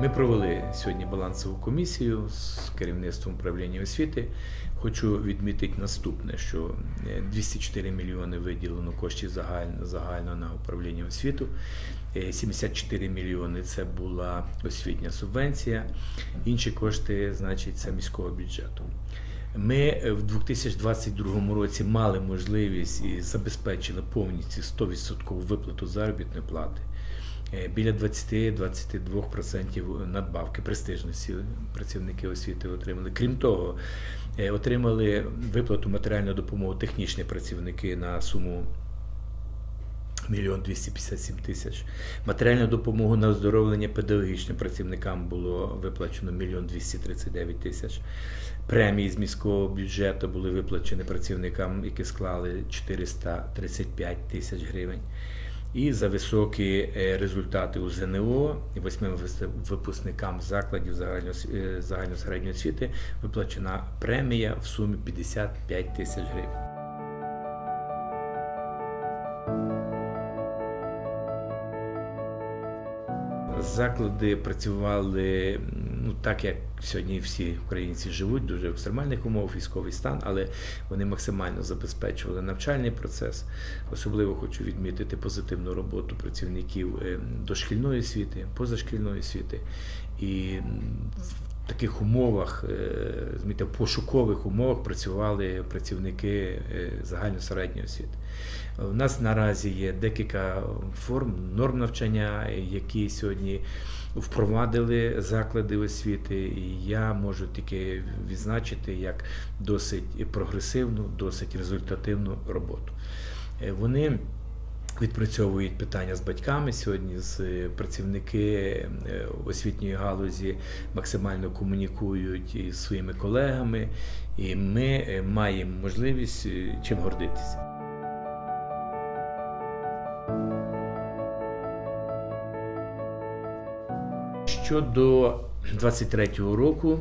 Ми провели сьогодні балансову комісію з керівництвом управління освіти. Хочу відмітити наступне, що е, 204 мільйони виділено коштів загально, загально на управління освіту. Е, 74 мільйони це була освітня субвенція. Інші кошти, значить, це міського бюджету. Ми е, в 2022 році мали можливість і забезпечили повністю 100% виплату заробітної плати. Е, Біля 20-22% надбавки престижності працівники освіти отримали. Крім того, е, отримали виплату матеріальну допомогу технічні працівники на суму мільйон 257 тисяч. Матеріальну допомогу на оздоровлення педагогічним працівникам було виплачено мільйон 239 тисяч. Премії з міського бюджету були виплачені працівникам, які склали 435 тисяч гривень. І за високі е, результати у ЗНО восьми випускникам закладів загальноос- е, загальносередньої освіти виплачена премія в сумі 55 тисяч гривень. Заклади працювали ну так, як сьогодні всі українці живуть, дуже в екстремальних умовах, військовий стан, але вони максимально забезпечували навчальний процес. Особливо хочу відмітити позитивну роботу працівників е, дошкільної освіти, позашкільної освіти. І в таких умовах, е, в пошукових умовах працювали працівники е, загальносередньої освіти. У нас наразі є декілька форм норм навчання, які сьогодні впровадили заклади освіти, і я можу тільки відзначити як досить прогресивну, досить результативну роботу. Е, Вони відпрацьовують питання з батьками сьогодні. З е, працівники е, освітньої галузі максимально комунікують із своїми колегами, і ми маємо можливість чим гордитися. Щодо 23-го року,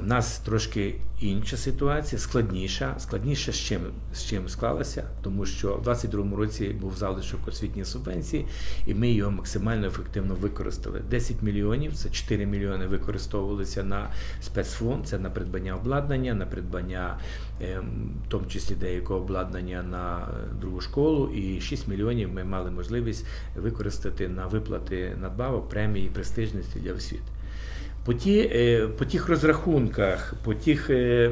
у нас трошки інша ситуація, складніша. Складніша з чим, з чим склалася, тому що в 22-му році був залишок освітньої субвенції, і ми його максимально ефективно використали. 10 мільйонів, це 4 мільйони використовувалися на спецфонд, це на придбання обладнання, на придбання, ем, в тому числі деякого обладнання на е, другу школу, і 6 мільйонів ми мали можливість використати на виплати надбавок, премії, престижності для освіти. По, ті, е, по тих розрахунках, по тих, е,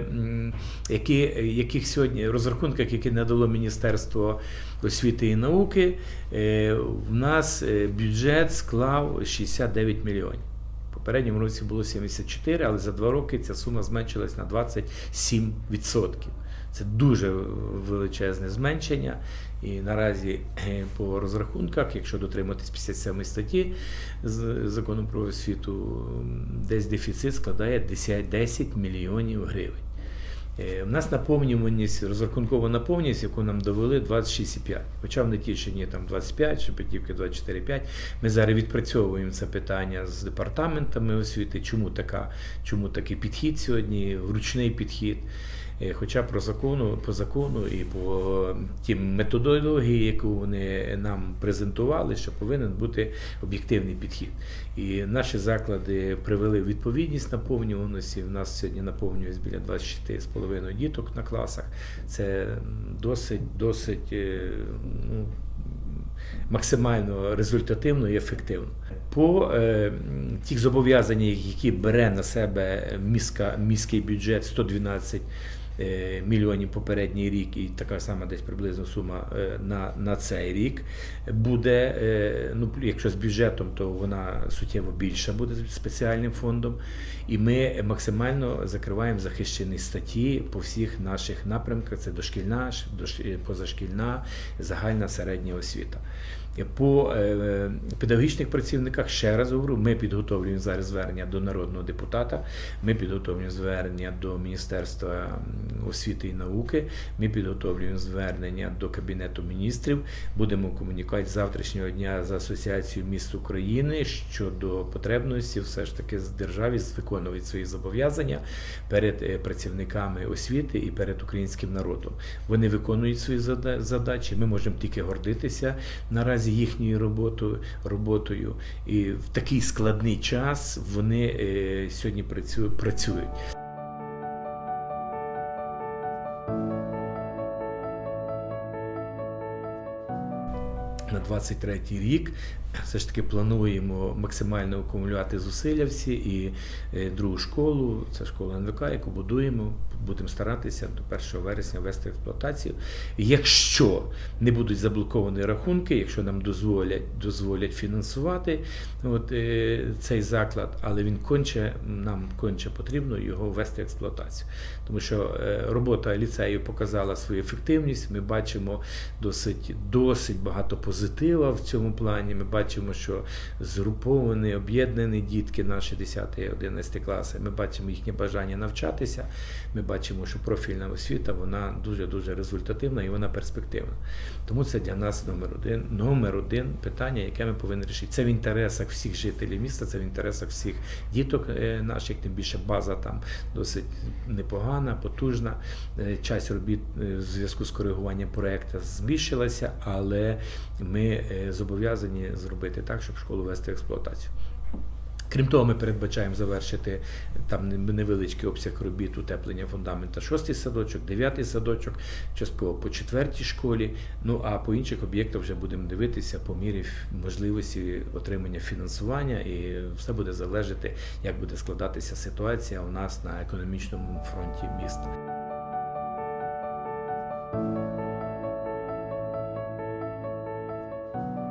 які, яких сьогодні розрахунках, які надало Міністерство освіти і науки, е, в нас бюджет склав 69 мільйонів. В попередньому році було 74, але за два роки ця сума зменшилась на 27%. Це дуже величезне зменшення. І наразі е, по розрахунках, якщо дотриматись 57 статті з закону про освіту, десь дефіцит складає 10 10 мільйонів гривень. Е, У нас наповнюваність, розрахункова наповнюваність, яку нам довели 26,5. Хоча в Нетішині там 25, Шепетівки 24,5. Ми зараз відпрацьовуємо це питання з департаментами освіти. Чому така, чому такий підхід сьогодні, вручний підхід. Е, Хоча про закону, по закону і по тим методології, яку вони нам презентували, що повинен бути об'єктивний підхід. І наші заклади привели відповідність наповнюваності. У нас сьогодні наповнюється біля 26,5 діток на класах. Це досить, досить е, ну, максимально результативно і ефективно. По е, тих зобов'язаннях, які бере на себе міська, міський бюджет 112 е, мільйонів попередній рік, і така сама десь приблизно сума е, на, на цей рік буде. е, Ну, якщо з бюджетом, то вона суттєво більша буде спеціальним фондом. І ми максимально закриваємо захищені статті по всіх наших напрямках: це дошкільна, дош- е, позашкільна, загальна середня освіта. По е, педагогічних працівниках ще раз говорю, ми підготовлюємо зараз звернення до народного депутата. Ми підготовлюємо звернення до Міністерства освіти і науки. Ми підготовлюємо звернення до Кабінету міністрів. Будемо комунікувати з завтрашнього дня з Асоціацією міст України щодо потребності все ж таки з державі виконувати свої зобов'язання перед е, працівниками освіти і перед українським народом. Вони виконують свої задачі. Ми можемо тільки гордитися наразі їхньою роботою, роботою. І в такий складний час вони е, сьогодні працю- працюють. на 23 рік все ж таки плануємо максимально акумулювати зусилля всі і е, другу школу, це школа НВК, яку будуємо. Будемо старатися до 1 вересня ввести експлуатацію. Якщо не будуть заблоковані рахунки, якщо нам дозволять, дозволять фінансувати от, е, цей заклад, але він конче, нам конче потрібно його ввести в експлуатацію. Тому що е, робота ліцею показала свою ефективність. Ми бачимо досить, досить багато позитива в цьому плані. Ми бачимо, що згруповані, об'єднані дітки, наші 10-11 класи. Ми бачимо їхнє бажання навчатися. Ми бачимо, що профільна освіта вона дуже дуже результативна і вона перспективна. Тому це для нас номер один, номер один питання, яке ми повинні рішити. Це в інтересах всіх жителів міста, це в інтересах всіх діток е, наших, тим більше база там досить непогана, потужна. Е, Часть робіт е, в зв'язку з коригуванням проекту збільшилася, але ми зобов'язані зробити так, щоб школу вести в експлуатацію. Крім того, ми передбачаємо завершити там невеличкий обсяг робіт утеплення фундамента шостий садочок, дев'ятий садочок, частково по четвертій школі. Ну а по інших об'єктах вже будемо дивитися по мірі можливості отримання фінансування, і все буде залежати, як буде складатися ситуація у нас на економічному фронті міста.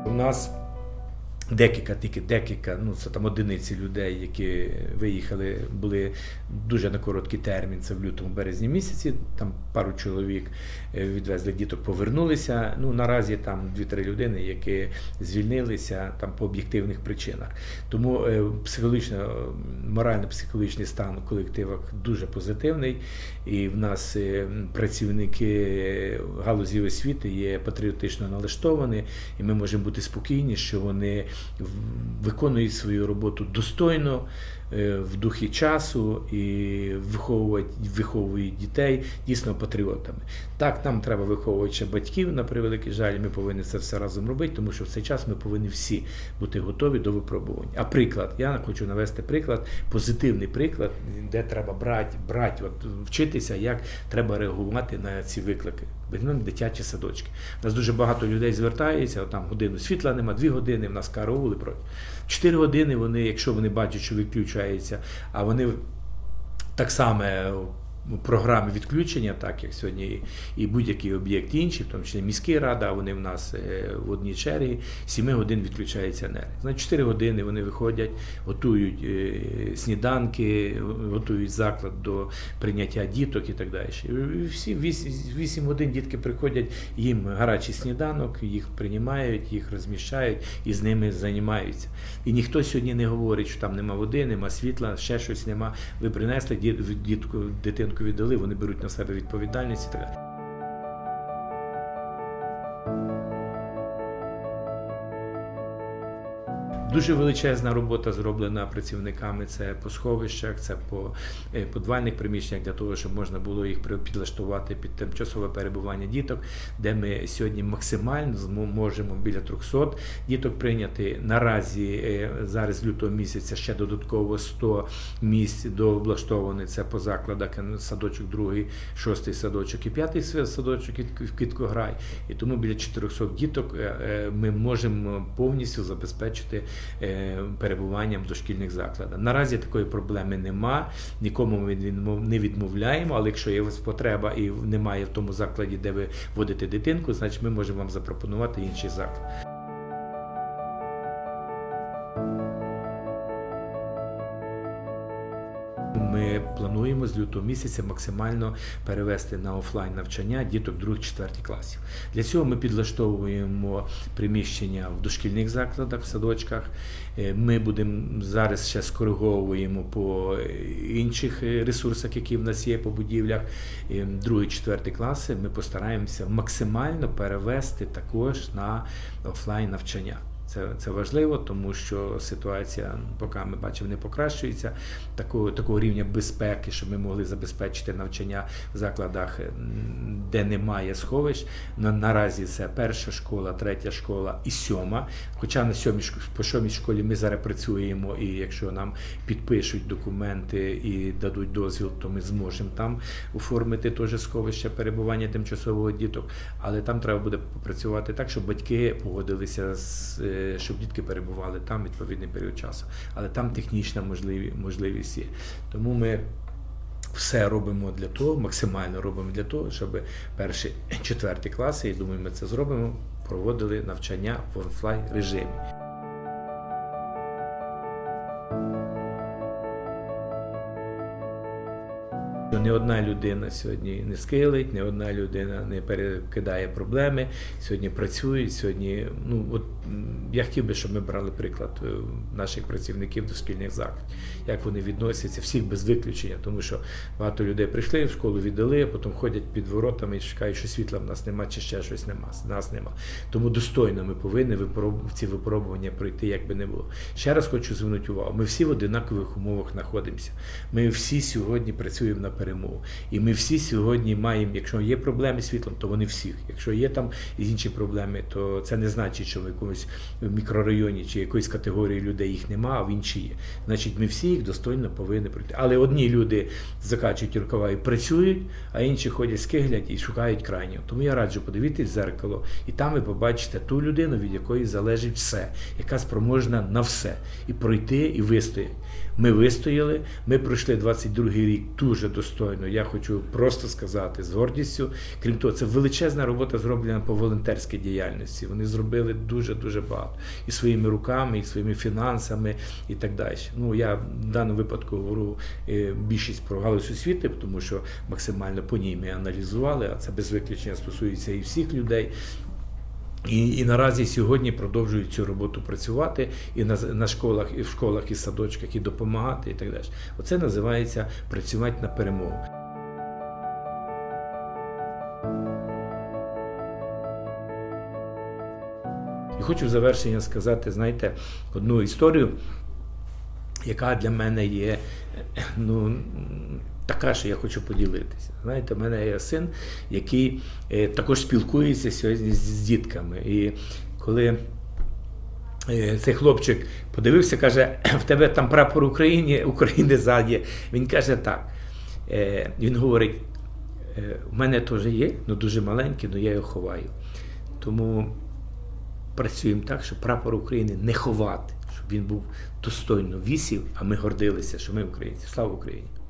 У нас декілька, тільки декілька, ну це там одиниці людей, які виїхали, були дуже на короткий термін, це в лютому березні місяці. Там пару чоловік е, відвезли діток, повернулися. Ну наразі там дві-три людини, які звільнилися там по об'єктивних причинах. Тому е, психологічно, морально-психологічний стан у колективах дуже позитивний. І в нас е, працівники галузі освіти є патріотично налаштовані, і ми можемо бути спокійні, що вони виконують свою роботу достойно, в духі часу і виховують, виховують дітей дійсно патріотами. Так, нам треба виховувати ще батьків, на превеликий жаль, ми повинні це все разом робити, тому що в цей час ми повинні всі бути готові до випробувань. А приклад, я хочу навести приклад, позитивний приклад, де треба брати, брати от, вчитися, як треба реагувати на ці виклики. Візьмемо дитячі садочки. У нас дуже багато людей звертається, там годину світла нема, дві години, в нас караули проти. Чотири години вони, якщо вони бачать, що виключається, а вони так само у програмі відключення, так як сьогодні і- будь-який об'єкт інший, в тому числі міська рада, вони в нас е, в одній черзі, 7 годин відключається енергія. Значить, 4 години вони виходять, готують е, сніданки, готують заклад до прийняття діток і так далі. Всі 8 годин дітки приходять, їм гарячий сніданок, їх приймають, їх розміщають і з ними займаються. І ніхто сьогодні не говорить, що там нема води, нема світла, ще щось нема. Ви принесли діт- дітку, дитинку віддали, вони беруть на себе відповідальність і так далі. Дуже величезна робота зроблена працівниками. Це по сховищах, це по е, подвальних приміщеннях для того, щоб можна було їх підлаштувати під тимчасове перебування діток, де ми сьогодні максимально змо- можемо біля 300 діток прийняти. Наразі е, зараз лютого місяця ще додатково 100 місць дооблаштовані. Це по закладах е, садочок, другий, шостий садочок і п'ятий садочок в Кіткограй. І тому біля 400 діток ми можемо повністю забезпечити перебуванням в дошкільних закладах. Наразі такої проблеми нема, нікому ми не відмовляємо, але якщо є потреба і немає в тому закладі, де ви водите дитинку, значить ми можемо вам запропонувати інший заклад. Плануємо з лютого місяця максимально перевести на офлайн навчання діток 2-4 класів. Для цього ми підлаштовуємо приміщення в дошкільних закладах, в садочках. Е, Ми будемо зараз ще скориговуємо по е, інших е, ресурсах, які в нас є по будівлях. Е, Другий, четвертий класи ми постараємося максимально перевести також на офлайн навчання. Це, це важливо, тому що ситуація, поки ми бачимо, не покращується. Такого, такого рівня безпеки, щоб ми могли забезпечити навчання в закладах, де немає сховищ. На, наразі це перша школа, третя школа і сьома. Хоча на сьомій по сьомій школі ми зараз працюємо, і якщо нам підпишуть документи і дадуть дозвіл, то ми зможемо там оформити теж сховище перебування тимчасового діток. Але там треба буде попрацювати так, щоб батьки погодилися з е, щоб дітки перебували там відповідний період часу. Але там технічна можливість є. Тому ми все робимо для того, максимально робимо для того, щоб перші четверті класи, і думаю, ми це зробимо, проводили навчання в офлайн режимі. Не одна людина сьогодні не скилить, не одна людина не перекидає проблеми. Сьогодні працюють. Сьогодні, ну от я хотів би, щоб ми брали приклад е, наших працівників дошкільних закладів, як вони відносяться, всіх без виключення, тому що багато людей прийшли в школу, віддали, а потім ходять під воротами і чекають, що світла в нас нема, чи ще щось нема. Нас нема. Тому достойно ми повинні ці випробування пройти, як би не було. Ще раз хочу звернути увагу. Ми всі в одинакових умовах знаходимося. Ми всі сьогодні працюємо на перемогу. І ми всі сьогодні маємо, якщо є проблеми з світлом, то вони всіх. Якщо є там інші проблеми, то це не значить, що в мікрорайоні чи якоїсь категорії людей їх нема, а в іншій є. Значить, ми всі їх достойно повинні пройти. Але одні люди закачують рукава і працюють, а інші ходять скиглять і шукають крайнього. Тому я раджу подивитись в зеркало, і там ви побачите ту людину, від якої залежить все, яка спроможна на все, і пройти, і вистояти. Ми вистояли, ми пройшли 22-й рік дуже достойно. Я хочу просто сказати з гордістю. Крім того, це величезна робота зроблена по волонтерській діяльності. Вони зробили дуже дуже багато і своїми руками, і своїми фінансами, і так далі. Ну я в даному випадку говорю е, більшість про галузь освіти, тому що максимально по ній ми аналізували, а це без виключення стосується і всіх людей. І, і наразі сьогодні продовжують цю роботу працювати і на, на школах, і в школах, і садочках, і допомагати, і так далі. Оце називається працювати на перемогу. І хочу в завершення сказати, знаєте, одну історію, яка для мене є ну, така, що я хочу поділитися. Знаєте, в мене є син, який е, також спілкується сьогодні з, дітками. І коли е, цей хлопчик подивився, каже, в тебе там прапор України, України ззаді. Він каже так. Е, він говорить, в мене теж є, ну дуже маленький, але я його ховаю. Тому працюємо так, щоб прапор України не ховати, щоб він був достойно вісів, а ми гордилися, що ми українці. Слава Україні!